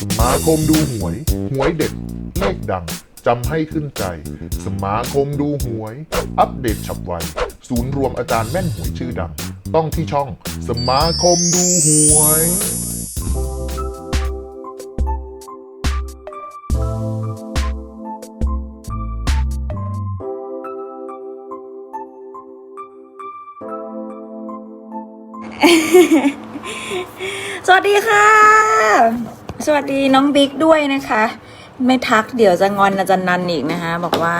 สมาคมดูหวย หวยเด็ดเลขดังจำให้ขึ้นใจ สมาคมดูหวย อัปเดตฉับไว ศูนย์รวมอาจารย์แม่นหวยชื่อดัง ต้องที่ช่อง สมาคมดูหวย สวัสดีค่ะ สวัสดีน้องบิ๊กด้วยนะคะ ไม่ทักเดี๋ยวจะงอนอาจารย์นันอีกนะคะ บอกว่า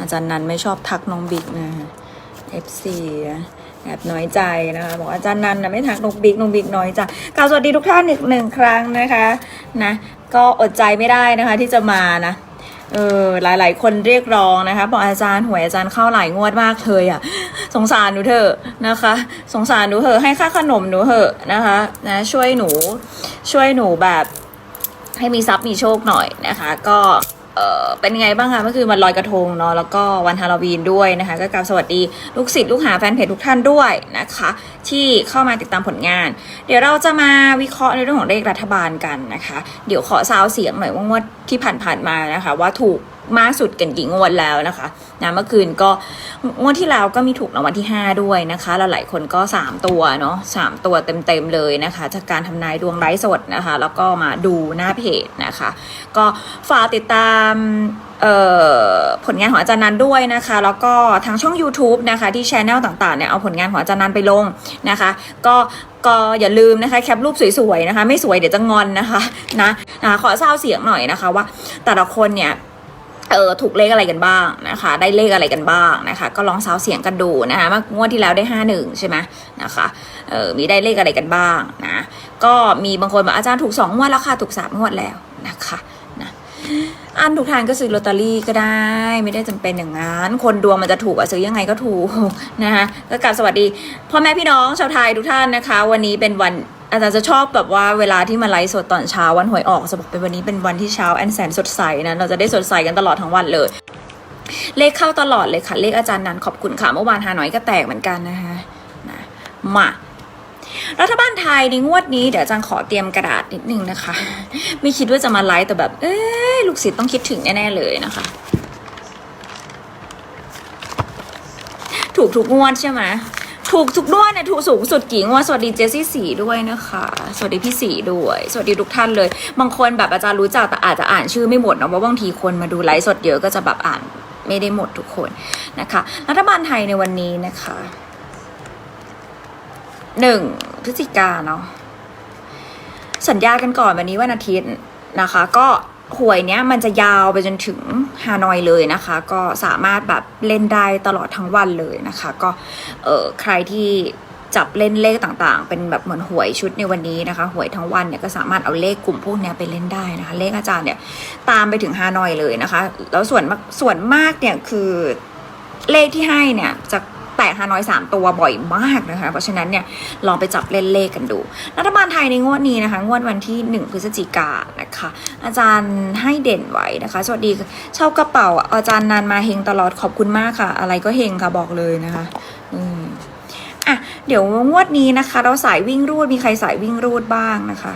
อาจารย์นันไม่ชอบทักน้องบิ๊กนะคะ FC นะแอบน้อยใจนะคะบอกอาจารย์นันนะไม่ทักน้องบิ๊กน้องบิ๊กน้อยใจกล่าวสวัสดีทุกท่านอีกหนึ่งครั้งนะคะนะก็อดใจไม่ได้นะคะที่จะมานะ เออหลาย ๆ คนเรียกร้องนะคะบอกอาจารย์หวยอาจารย์เข้าหลายงวดมากเลยอะ่ะ สงสารหนูเถอะนะคะ สงสารหนูเถอะให้ค่าขนมหนูเถอะนะคะนะช่วยหนูช่วยหนูแบบให้มีทรัพย์มีโชคหน่อยนะคะ ก็ เออเป็นไงบ้างคะเมื่อคืนวันลอยกระทงเนาะแล้วก็วันฮาโลวีนด้วยนะคะ ก็กราบสวัสดีลูกศิษย์ลูกหาแฟนเพจทุกท่านด้วยนะคะ ที่เข้ามาติดตามผลงาน เดี๋ยวเราจะมาวิเคราะห์ในเรื่องของเลขรัฐบาลกันนะคะ เดี๋ยวขอซาวเสียงหน่อยว่างวดที่ผ่านๆมานะคะ ว่าถูก มากสุดกันกี่งวดแล้วนะคะนะเมื่อคืนก็งวดที่แล้วก็มีถูกรางวัลที่ 5 ด้วยนะคะแล้วหลายคนก็ 3 ตัวเนาะสามตัวเต็มๆเลยนะคะ จากการทำนายดวงไร้สดนะคะ แล้วก็มาดูหน้าเพจนะคะ ก็ฝากติดตามผลงานของอาจารย์นันด้วยนะคะ แล้วก็ทางช่อง YouTube นะคะที่ช anel ต่างๆเนี่ยเอาผลงานของอาจารย์นันไปลงนะคะ ก็ก็อย่าลืมนะคะแคปรูปสวยๆนะคะ ไม่สวยเดี๋ยวจะงอนนะคะนะนะขอเศร้าเสียงหน่อยนะคะว่าแต่ละคนเนี่ย เออถูกเลขอะไรกันบ้างนะคะ ได้เลขอะไรกันบ้างนะคะ ก็ลองซาวเสียงกันดูนะคะเมื่องวดที่แล้วได้ห้าหนึ่งใช่ไหมนะคะเออมีได้เลขอะไรกันบ้างนะก็มีบางคนบอกอาจารย์ถูกสองงวดแล้วค่ะถูกสามงวดแล้วนะคะนะอันถูกทานก็ซื้อลอตเตอรี่ก็ได้ ไม่ได้จำเป็นอย่างนั้นคนดวงมันจะถูกอะซื้อยังไงก็ถูกนะคะก็กราบสวัสดีพ่อแม่พี่น้องชาวไทยทุกท่านนะคะ วันนี้เป็นวัน อาจารย์จะชอบแบบว่าเวลาที่มาไลฟ์สดตอนเช้าวันหวยออกจะบอกเป็นวันนี้เป็นวันที่เช้าแอนแสนสดใสนะเราจะได้สดใสกันตลอดทั้งวันเลย เลขเข้าตลอดเลยค่ะ เลขอาจารย์นันขอบคุณค่ะเมื่อวานฮาหน่อยก็แตกเหมือนกันนะคะนะมารัฐบาลไทยในงวดนี้เดี๋ยวอาจารย์ขอเตรียมกระดาษนิดนึงนะคะ ไม่คิดว่าจะมาไลฟ์แต่แบบ เอ้ยลูกศิษย์ต้องคิดถึงแน่ๆเลยนะคะ ถูกทุกงวดใช่ไหม ถูกทุกงวดเนี่ยถูกสูงสุดกี่งวดสวัสดีเจสซี่สีด้วยนะคะ สวัสดีพี่สีด้วย สวัสดีทุกท่านเลย บางคนแบบอาจารย์รู้จักแต่อาจจะอ่านชื่อไม่หมดเนาะเพราะบางทีคนมาดูไลฟ์สดเยอะก็จะแบบอ่านไม่ได้หมดทุกคนนะคะ รัฐบาลไทยในวันนี้นะคะหนึ่งพฤศจิกาเนาะสัญญากันก่อนวันนี้วันอาทิตย์นะคะ ก็ หวยเนี้ยมันจะยาวไปจนถึงฮานอยเลยนะคะ ก็สามารถแบบเล่นได้ตลอดทั้งวันเลยนะคะ ก็เออใครที่จับเล่นเลขต่างๆ เป็นแบบเหมือนหวยชุดในวันนี้นะคะ หวยทั้งวันเนี่ยก็สามารถเอาเลขกลุ่มพวกเนี้ยไปเล่นได้นะคะ เลขอาจารย์เนี่ยตามไปถึงฮานอยเลยนะคะ แล้วส่วนส่วนมากเนี่ยคือเลขที่ให้เนี่ยจะ ฮานอยสามตัวบ่อยมากนะคะ เพราะฉะนั้นเนี่ยลองไปจับเล่นเลขกันดู รัฐบาลไทยในงวดนี้นะคะ งวดวันที่ 1 พฤศจิกานะคะ อาจารย์ให้เด่นไว้นะคะ สวัสดีเช่ากระเป๋าอาจารย์นานมาเฮงตลอดขอบคุณมากค่ะ อะไรก็เฮงค่ะบอกเลยนะคะ อืมอะเดี๋ยวงวดนี้นะคะ เราสายวิ่งรูดมีใครสายวิ่งรูดบ้างนะคะ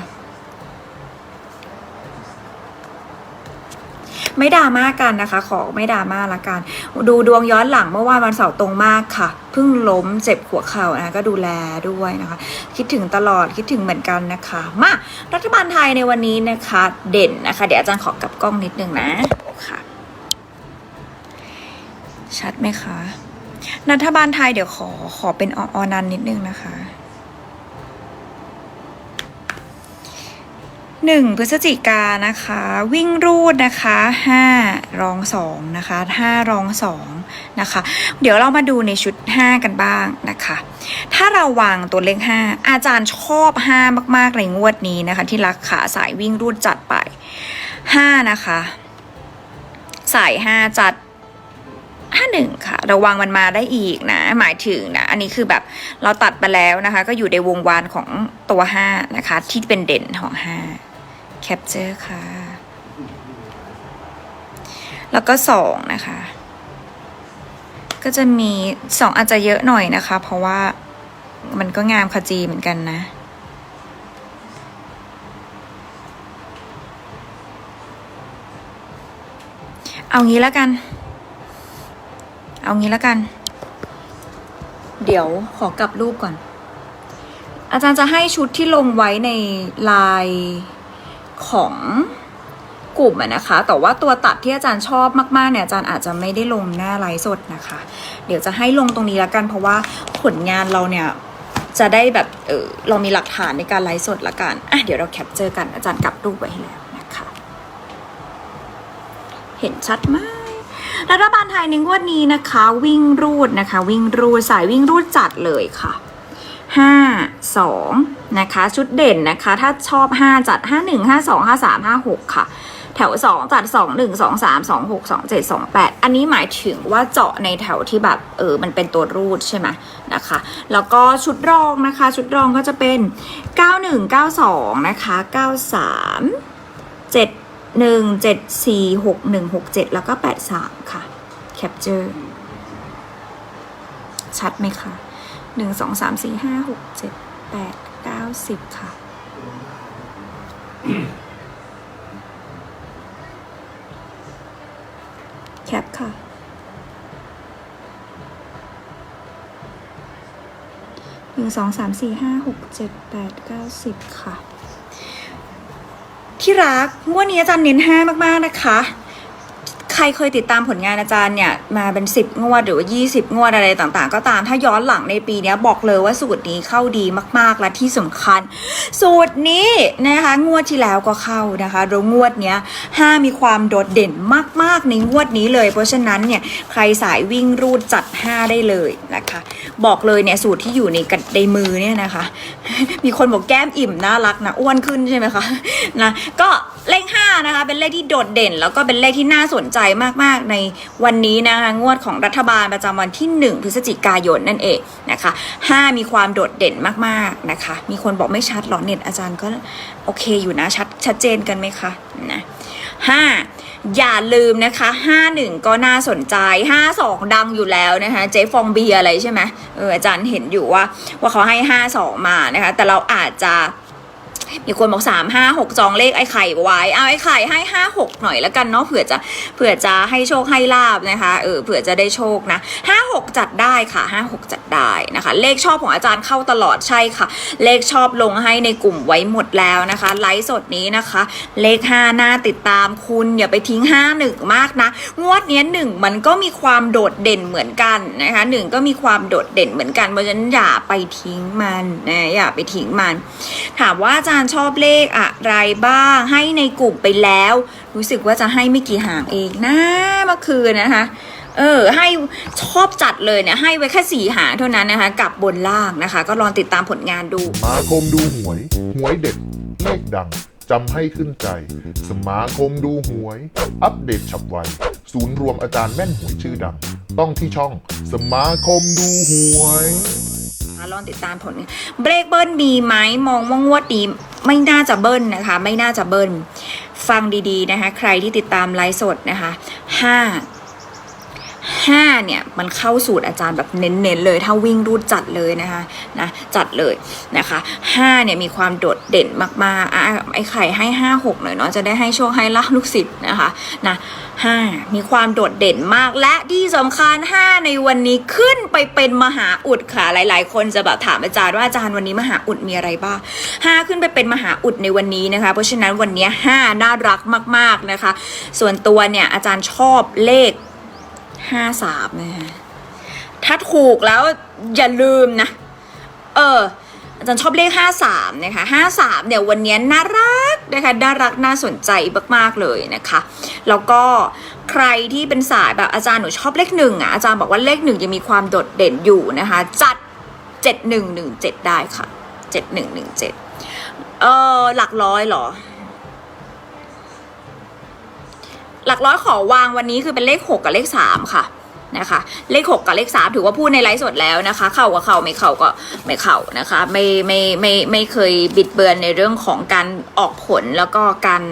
ไม่ดราม่ากันนะคะ ขอไม่ดราม่าละกัน ดูดวงย้อนหลังเมื่อวานวันเสาร์ตรงมากค่ะเพิ่งล้มเจ็บหัวเข่านะก็ดูแลด้วยนะคะ คิดถึงตลอดคิดถึงเหมือนกันนะคะ มารัฐบาลไทยในวันนี้นะคะ เด่นนะคะ เดี๋ยวอาจารย์ขอกลับกล้องนิดนึงนะค่ะ ชัดไหมคะรัฐบาลไทยเดี๋ยวขอขอเป็นออนันนิดนึงนะคะ หนึ่งพฤศจิกานะคะ วิ่งรูดนะคะห้ารองสองนะคะห้ารองสองนะคะ เดี๋ยวเรามาดูในชุด 5 กันบ้างนะคะ ถ้าเราวางตัวเลข 5 อาจารย์ชอบ 5 มากๆเลยงวดนี้นะคะ ที่รักขาสายวิ่งรูดจัดไป 5 นะคะ สาย 5 จัด51ค่ะระวังมันมาได้อีกนะ หมายถึงนะ อันนี้คือแบบเราตัดไปแล้วนะคะ ก็อยู่ในวงวานของตัว 5 นะคะ ที่เป็นเด่นของ 5 แคปเจอร์ค่ะ แล้วก็สองนะคะ ก็จะมีสองอาจจะเยอะหน่อยนะคะ เพราะว่ามันก็งามขจีเหมือนกันนะเอางี้แล้วกัน เอางี้แล้วกัน เดี๋ยวขอกลับรูปก่อน อาจารย์จะให้ชุดที่ลงไว้ในไลน์ ของกลุ่มอะนะคะ แต่ว่าตัวตัดที่อาจารย์ชอบมากๆเนี่ยอาจารย์อาจจะไม่ได้ลงหน้าไลฟ์สดนะคะ เดี๋ยวจะให้ลงตรงนี้แล้วกัน เพราะว่าผลงานเราเนี่ยจะได้แบบเออเรามีหลักฐานในการไลฟ์สดละกันอะเดี๋ยวเราแคปเจอกันอาจารย์กลับรูปไว้ให้แล้วนะคะ เห็นชัดไหมรัฐบาลไทยในงวดนี้นะคะ วิ่งรูดนะคะ วิ่งรูดสายวิ่งรูดจัดเลยค่ะ ห้าสองนะคะ ชุดเด่นนะคะ ถ้าชอบห้าจัดห้าหนึ่งห้าสองห้าสามห้าหกค่ะ แถวสองจัดสองหนึ่งสองสามสองหกสองเจ็ดสองแปดอันนี้หมายถึงว่าเจาะในแถวที่แบบเออมันเป็นตัวรูดใช่ไหมนะคะ แล้วก็ชุดรองนะคะ ชุดรองก็จะเป็น 91 92 นะคะ 93 71 74 61 67 แล้วก็ 83 ค่ะ Capture ชัดไหมคะ หนึ่งสองสามสี่ห้าหกเจ็ดแปดเก้าสิบค่ะ แคปค่ะ หนึ่งสองสามสี่ห้าหกเจ็ดแปดเก้าสิบค่ะ ที่รักงวดนี้อาจารย์เน้นห้ามาก ๆ นะคะ รเคยติดตามผลงานอาจารย์เนี่ยมาเป็น 10 งวดหรือว่า 20 งวดอะไรต่างๆ ก็ตามถ้าย้อนหลังในปีนี้บอกเลยว่าสูตรนี้เข้าดีมากๆ และที่สำคัญ สูตรนี้นะคะงวดที่แล้วก็เข้านะคะแล้วงวดเนี้ยห้ามีความโดดเด่นมาก ๆ ในงวดนี้เลย เพราะฉะนั้นเนี่ยใครสายวิ่งรูดจัด 5 ได้เลยนะคะ บอกเลยเนี่ยสูตรที่อยู่ในกัดในมือเนี่ยนะคะ มีคนบอกแก้มอิ่มน่ารักนะอ้วนขึ้นใช่ไหมคะนะก็เลข5นะคะเป็นเลขที่โดดเด่น แล้วก็เป็นเลขที่น่าสนใจมากๆในวันนี้นะคะงวดของรัฐบาลประจำวันที่ 1 พฤศจิกายนนั่นเองนะคะ5มีความโดดเด่นมากๆนะคะ มีคนบอกไม่ชัดหรอเน็ตอาจารย์ก็โอเคอยู่นะชัดชัดเจนกันไหมคะนะ5อย่าลืมนะคะ 51 ก็น่าสนใจ 52 ดังอยู่แล้วนะคะเจ๊ฟองเบียอะไรใช่ไหมเอออาจารย์เห็นอยู่ว่าว่าเขาให้ 52 มานะคะแต่เราอาจจะ มีคนบอกสามห้าหกจองเลขไอ้ไข่ไว้เอาไอ้ไข่ให้ห้าหกหน่อยแล้วกันเนาะเผื่อจะเผื่อจะให้โชคให้ลาบนะคะเออเผื่อจะได้โชคนะห้าหกจัดได้ค่ะห้าหกจัดได้นะคะ เลขชอบของอาจารย์เข้าตลอดใช่ค่ะ เลขชอบลงให้ในกลุ่มไว้หมดแล้วนะคะ ไลฟ์สดนี้นะคะ เลขห้าหน้าติดตามคุณอย่าไปทิ้งห้าหนึ่งมากนะ งวดนี้หนึ่งมันก็มีความโดดเด่นเหมือนกันนะคะหนึ่งก็มีความโดดเด่นเหมือนกันเพราะฉะนั้นอย่าไปทิ้งมันนะอย่าไปทิ้งมัน ถามว่าอาจารย์ชอบเลขอะไรบ้างให้ในกลุ่มไปแล้ว รู้สึกว่าจะให้ไม่กี่หางเองนะเมื่อคืนนะคะ เออ ให้ชอบจัดเลยเนี่ยให้ไว้แค่สี่หางเท่านั้นนะคะ กับบนล่างนะคะ ก็ลองติดตามผลงานดูสมาคมดูหวย หวยเด็ดเลขดังจำให้ขึ้นใจ สมาคมดูหวย อัปเดตฉับไวศูนย์รวมอาจารย์แม่นหวยชื่อดัง ต้องที่ช่องสมาคมดูหวยลองติดตามผลงานเบรกเบิ้ลมีไหมมองว่างวดดี ไม่น่าจะเบิ้ลนะคะ ไม่น่าจะเบิ้ล ฟังดีๆนะคะ ใครที่ติดตามไลฟ์สดนะคะห้า ห้าเนี่ยมันเข้าสูตรอาจารย์แบบเน้นๆเลย ถ้าวิ่งรูดจัดเลยนะคะนะจัดเลยนะคะห้าเนี่ยมีความโดดเด่นมากๆอะไอ้ไข่ให้ห้าหกหน่อยเนาะจะได้ให้โชคให้ลาบลูกศิษย์นะคะนะห้ามีความโดดเด่นมากและที่สำคัญห้าในวันนี้ขึ้นไปเป็นมหาอุดค่ะหลาย ๆ คนจะแบบถามอาจารย์ว่าอาจารย์วันนี้มหาอุดมีอะไรบ้างห้าขึ้นไปเป็นมหาอุดในวันนี้นะคะเพราะฉะนั้นวันนี้ห้าน่ารักมาก ๆนะคะ ส่วนตัวเนี่ยอาจารย์ชอบเลข ห้าสามนะคะถ้าถูกแล้วอย่าลืมนะ เออ อาจารย์ชอบเลขห้าสามนะคะห้าสามเนี่ยวันนี้น่ารักนะคะน่ารักน่าสนใจมากๆเลยนะคะ แล้วก็ใครที่เป็นสายแบบอาจารย์หนูชอบเลขหนึ่งอะอาจารย์บอกว่าเลขหนึ่งยังมีความโดดเด่นอยู่นะคะ จัดเจ็ดหนึ่งหนึ่งเจ็ดได้ค่ะเจ็ดหนึ่งหนึ่งเจ็ดเออหลักร้อยเหรอ หลักร้อยขอวางวันนี้คือเป็นเลข 6 กับเลข 3 ค่ะนะคะ เลข 6 กับเลข 3 ถือว่าพูดในไลฟ์สดแล้วนะคะ เข้ากับเข้าไม่เข้าก็ไม่เข้านะคะ ไม่ไม่ไม่ไม่เคยบิดเบือนในเรื่องของการออกผลแล้วก็การ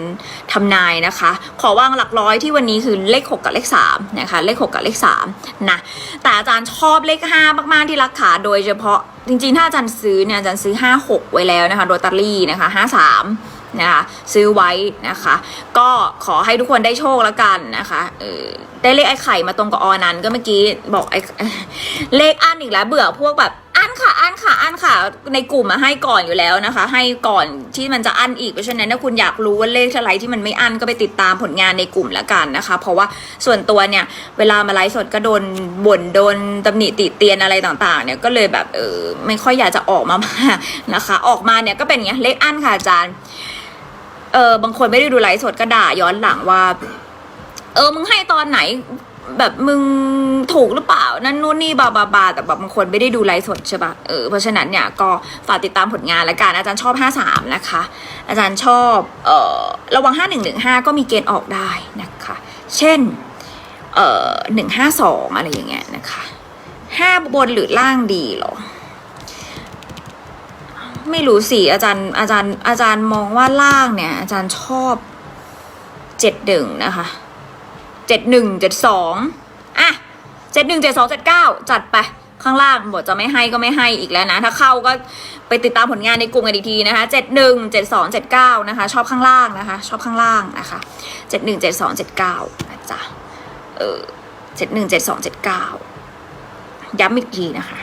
ทำนายนะคะ ขอวางหลักร้อยที่วันนี้คือเลข 6 กับเลข3นะคะเลข 6 กับเลข3นะแต่อาจารย์ชอบเลข 5 มากๆที่รักขาโดยเฉพาะจริงๆถ้าอาจารย์ซื้อเนี่ยอาจารย์ซื้อ 5 6 ไว้แล้วนะคะโรตารี่นะคะ 53 นะคะซื้อไว้นะคะ ก็ขอให้ทุกคนได้โชคแล้วกันนะคะเออได้เลขไอ้ไข่มาตรงกับออนั้นก็เมื่อกี้บอกไอ้เลขอันอีกแล้วเบื่อพวกแบบอันค่ะอันค่ะอันค่ะ ในกลุ่มมาให้ก่อนอยู่แล้วนะคะ ให้ก่อนที่มันจะอันอีกเพราะฉะนั้นถ้าคุณอยากรู้ว่าเลขอะไรที่มันไม่อันก็ไปติดตามผลงานในกลุ่มแล้วกันนะคะ เพราะว่าส่วนตัวเนี่ย เวลามาไลฟ์สดก็โดนบ่นโดนตำหนิติเตียนอะไรต่างๆ เนี่ยก็เลยแบบเออไม่ค่อยอยากจะออกมามานะคะ ออกมาเนี่ยก็เป็นอย่างเงี้ยเลขอันค่ะอาจารย์ เออบางคนไม่ได้ดูไลฟ์สดก็ด่าย้อนหลังว่า เออมึงให้ตอนไหน แบบมึงถูกหรือเปล่า นั่นนู่นนี่บาบาบาแต่แบบบางคนไม่ได้ดูไลฟ์สดใช่ปะเออเพราะฉะนั้นเนี่ยก็ฝากติดตามผลงานล้วกันอาจารย์ชอบ 53 นะคะ อาจารย์ชอบเออระวัง 5115 ก็มีเกณฑ์ออกได้นะคะ เช่นเอ่อ152 อะไรอย่างเงี้ยนะคะห้าบนหรือล่างดีเหรอ ไม่รู้สิอาจารย์อาจารย์อาจารย์มองว่าล่างเนี่ย อาจารย์ชอบเจ็ดหนึ่งนะคะเจ็ดหนึ่งเจ็ดสองอะเจ็ดหนึ่งเจ็ดสองเจ็ดเก้าจัดไปข้างล่างบอกจะไม่ให้ก็ไม่ให้อีกแล้วนะ ถ้าเข้าก็ไปติดตามผลงานในกลุ่มกันอีกทีนะคะเจ็ดหนึ่งเจ็ดสองเจ็ดเก้านะคะ ชอบข้างล่างนะคะ ชอบข้างล่างนะคะเจ็ดหนึ่งเจ็ดสองเจ็ดเก้านะจ๊ะเออเจ็ดหนึ่งเจ็ดสองเจ็ดเก้าย้ำอีกทีนะคะ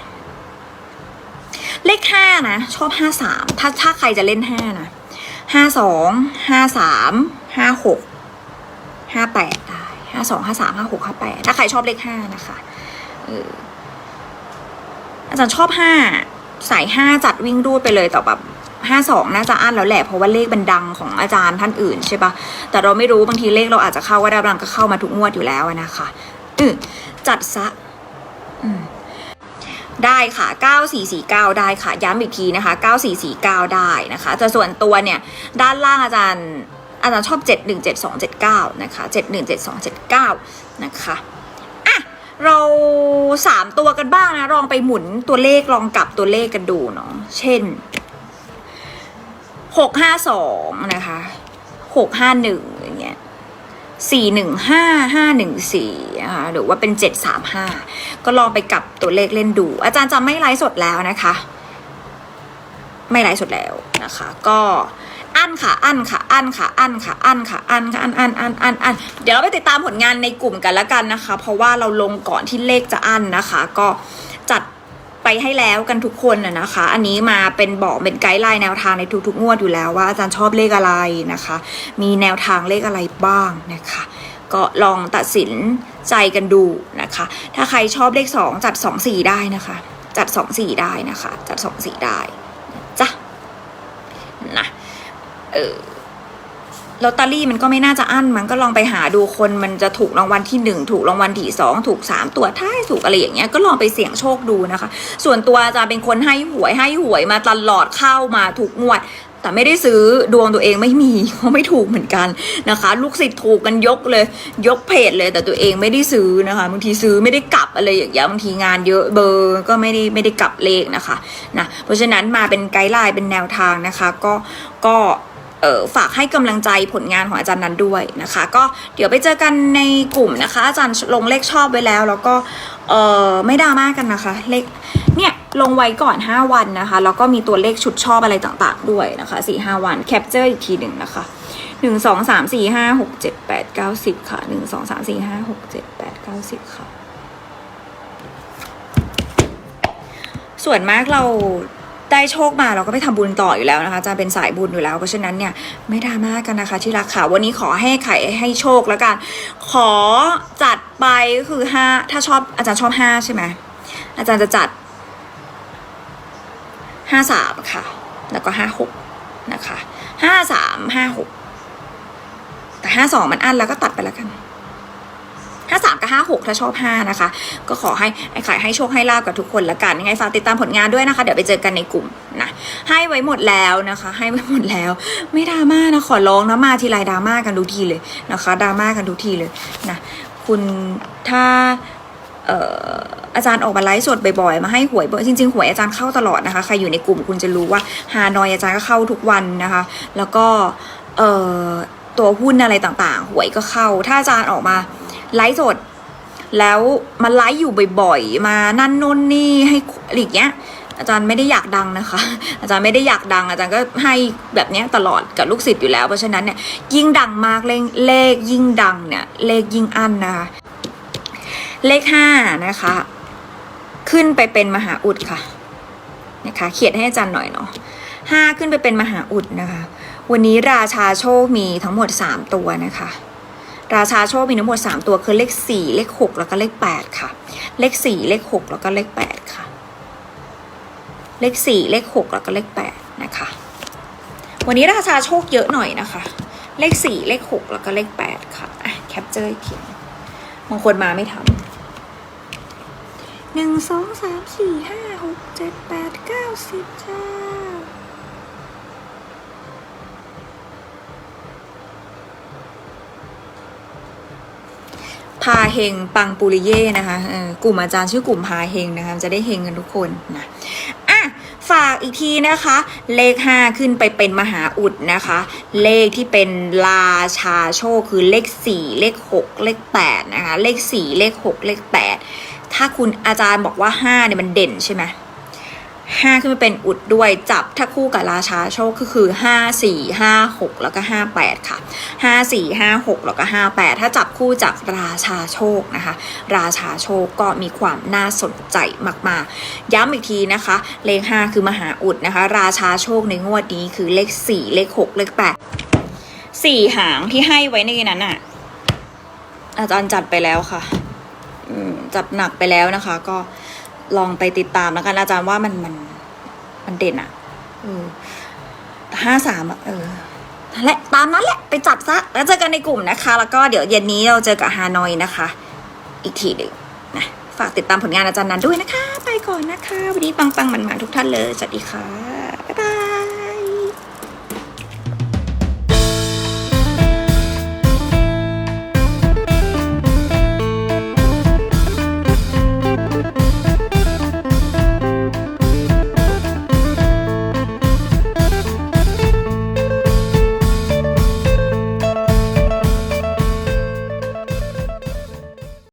ห้านะ ชอบห้าสามถ้าถ้าใครจะเล่นห้านะห้าสองห้าสามห้าหกห้าแปดได้ห้าสองห้าสามห้าหกห้าแปดถ้าใครชอบเลขห้านะคะเอออาจารย์ชอบห้าสายห้าจัดวิ่งรูดไปเลยแต่แบบห้าสองน่าจะอั้นแล้วแหละเพราะว่าเลขมันดังของอาจารย์ท่านอื่นใช่ปะแต่เราไม่รู้บางทีเลขเราอาจจะเข้าก็ได้บางก็เข้ามาทุกงวดอยู่แล้วนะคะอืจัดซะ อืม ได้ค่ะ 9449 ได้ค่ะ ย้ำอีกทีนะคะ 9449 ได้นะคะแต่ส่วนตัวเนี่ยด้านล่างอาจารย์อาจารย์ชอบ 717279 นะคะ 717279 นะคะอะเรา 3 ตัวกันบ้างนะลองไปหมุนตัวเลขลองกลับตัวเลขกันดูเนาะเช่น 652 นะคะ 651 อย่างเงี้ย สี่หนึ่งห้าห้าหนึ่งสี่นะคะหรือว่าเป็นเจ็ดสามห้าก็ลองไปกลับตัวเลขเล่นดู อาจารย์จะไม่ไลฟ์สดแล้วนะคะ ไม่ไลฟ์สดแล้วนะคะ ก็อันค่ะ อันค่ะ อันค่ะ อันค่ะ อันค่ะ อันค่ะ อันอันอันอันอันเดี๋ยวเราไปติดตามผลงานในกลุ่มกันแล้วกันนะคะ เพราะว่าเราลงก่อนที่เลขจะอันนะคะ ก็ ไปให้แล้วกันทุกคนนะนะคะ อันนี้มาเป็นบอกเป็นไกด์ไลน์แนวทางในทุกๆงวดอยู่แล้วว่าอาจารย์ชอบเลขอะไรนะคะ มีแนวทางเลขอะไรบ้างนะคะ ก็ลองตัดสินใจกันดูนะคะ ถ้าใครชอบเลข 2 จัด 2 4 ได้นะคะ จัด 2 4 ได้นะคะ จัด 2 4 ได้จ้ะนะเออ ลอตเตอรี่มันก็ไม่น่าจะอั้นมันก็ลองไปหาดูคนมันจะถูกรางวัลที่หนึ่งถูกรางวัลที่สองถูกสามตัวท้ายถูกอะไรอย่างเงี้ยก็ลองไปเสี่ยงโชคดูนะคะ ส่วนตัวจารย์เป็นคนให้หวยให้หวยมาตลอดเข้ามาถูกงวด แต่ไม่ได้ซื้อดวงตัวเองไม่มีเพราะไม่ถูกเหมือนกันนะคะ ลูกศิษย์ถูกกันยกเลย ยกเพจเลยแต่ตัวเองไม่ได้ซื้อนะคะบางทีซื้อไม่ได้กลับอะไรอย่างเงี้ยบางทีงานเยอะเบอร์ก็ไม่ได้ไม่ได้กลับเลขนะคะนะเพราะฉะนั้นมาเป็นไกด์ไลน์เป็นแนวทางนะคะ ก็ก็ ฝากให้กำลังใจผลงานของอาจารย์นั้นด้วยนะคะ ก็เดี๋ยวไปเจอกันในกลุ่มนะคะ อาจารย์ลงเลขชอบไว้แล้ว แล้วก็เออไม่ดราม่ากันนะคะ เลขเนี่ยลงไว้ก่อน 5 วันนะคะ แล้วก็มีตัวเลขชุดชอบอะไรต่างๆด้วยนะคะ4 5วันแคปเจอร์อีกทีหนึ่งนะคะหนึ่งสองสามสี่ห้าหกเจ็ดแปดเก้าสิบค่ะหนึ่งสองสามสี่ห้าหกเจ็ดแปดเก้าสิบค่ะ ส่วนมากเรา ได้โชคมาเราก็ไปทำบุญต่ออยู่แล้วนะคะจะเป็นสายบุญอยู่แล้ว เพราะฉะนั้นเนี่ยไม่ดราม่ากันนะคะ ที่รักค่ะวันนี้ขอให้ไข่ให้โชคแล้วกัน ขอจัดไปก็คือห้าถ้าชอบอาจารย์ชอบห้าใช่ไหมอาจารย์จะจัดห้าสามค่ะ แล้วก็ห้าหกนะคะห้าสามห้าหกแต่ห้าสองมันอันแล้วก็ตัดไปแล้วกัน ห้าสามกับห้าหกถ้าชอบห้านะคะ ก็ขอให้ไอ้ขายให้โชคให้ลาบกับทุกคนละกันยังไงฝากติดตามผลงานด้วยนะคะ เดี๋ยวไปเจอกันในกลุ่มนะให้ไว้หมดแล้วนะคะ ให้ไว้หมดแล้ว ไม่ดราม่านะขอร้องนะมาทีไรดราม่ากันทุกทีเลยนะคะดราม่ากันทุกทีเลยนะคุณถ้าอาจารย์ออกมาไลฟ์สดบ่อยๆ มาให้หวยบ่อยจริงๆหวยอาจารย์เข้าตลอดนะคะ ใครอยู่ในกลุ่มคุณจะรู้ว่าฮานอยอาจารย์ก็เข้าทุกวันนะคะ แล้วก็ตัวหุ้นอะไรต่างๆ หวยก็เข้า ถ้าอาจารย์ออกมา ไลฟ์สด แล้วมาไลฟ์อยู่บ่อยๆ มานั่นนู่นนี่ให้อะไรอย่างเงี้ย อาจารย์ไม่ได้อยากดังนะคะ อาจารย์ไม่ได้อยากดัง อาจารย์ก็ให้แบบเนี้ยตลอดกับลูกศิษย์อยู่แล้ว เพราะฉะนั้นเนี่ยยิ่งดังมากเลขเลขยิ่งดังเนี่ย เลขยิ่งอั้นนะคะ เลขห้านะคะ ขึ้นไปเป็นมหาอุดค่ะนะคะเขียนให้อาจารย์หน่อยเนาะห้าขึ้นไปเป็นมหาอุดนะคะ วันนี้ราชาโชคมีทั้งหมดสามตัวนะคะ ราชาโชคมีทั้งหมดสามตัวคือเลขสี่เลขหกแล้วก็เลขแปดค่ะ เลขสี่เลขหกแล้วก็เลขแปดค่ะ เลขสี่เลขหกแล้วก็เลขแปดนะคะ วันนี้ราชาโชคเยอะหน่อยนะคะ เลขสี่เลขหกแล้วก็เลขแปดค่ะอะแคปเจอร์อีกทีบางคนมาไม่ทันหนึ่งสองสามสี่ห้าหกเจ็ดแปดเก้าสิบจ้า พาเฮงปังปุริเย่นะคะกลุ่มอาจารย์ชื่อกลุ่มพาเฮงนะคะจะได้เฮงกันทุกคนนะอะฝากอีกทีนะคะ เลข 5 ขึ้นไปเป็นมหาอุดนะคะ เลขที่เป็นราชาโชคคือเลข 4 เลข 6 เลข8นะคะเลข 4 เลข 6 เลข 8 ถ้าคุณอาจารย์บอกว่า5เนี่ยมันเด่นใช่ไหม ห้าขึ้นมาเป็นอุดด้วยจับถ้าคู่กับราชาโชคก็คือห้าสี่ห้าหกแล้วก็ห้าแปดค่ะห้าสี่ห้าหกแล้วก็ห้าแปดถ้าจับคู่จากราชาโชคนะคะ ราชาโชคก็มีความน่าสนใจมากๆ ย้ำอีกทีนะคะ เลขห้าคือมหาอุดนะคะ ราชาโชคในงวดนี้คือเลขสี่เลขหกเลขแปดสี่หางที่ให้ไว้ในนั้นอะ อาจารย์จัดไปแล้วค่ะจับหนักไปแล้วนะคะ ก็ ลองไปติดตามแล้วกันอาจารย์ว่ามันมันมันเด่นอะเออห้าสามอะเออนั่นแหละตามนั้นแหละไปจับซะ แล้วเจอกันในกลุ่มนะคะ แล้วก็เดี๋ยวเย็นนี้เราเจอกับฮานอยนะคะ อีกทีหนึ่งนะฝากติดตามผลงานอาจารย์นั้นด้วยนะคะ ไปก่อนนะคะ วันนี้ปังๆมันมาทุกท่านเลย สวัสดีค่ะ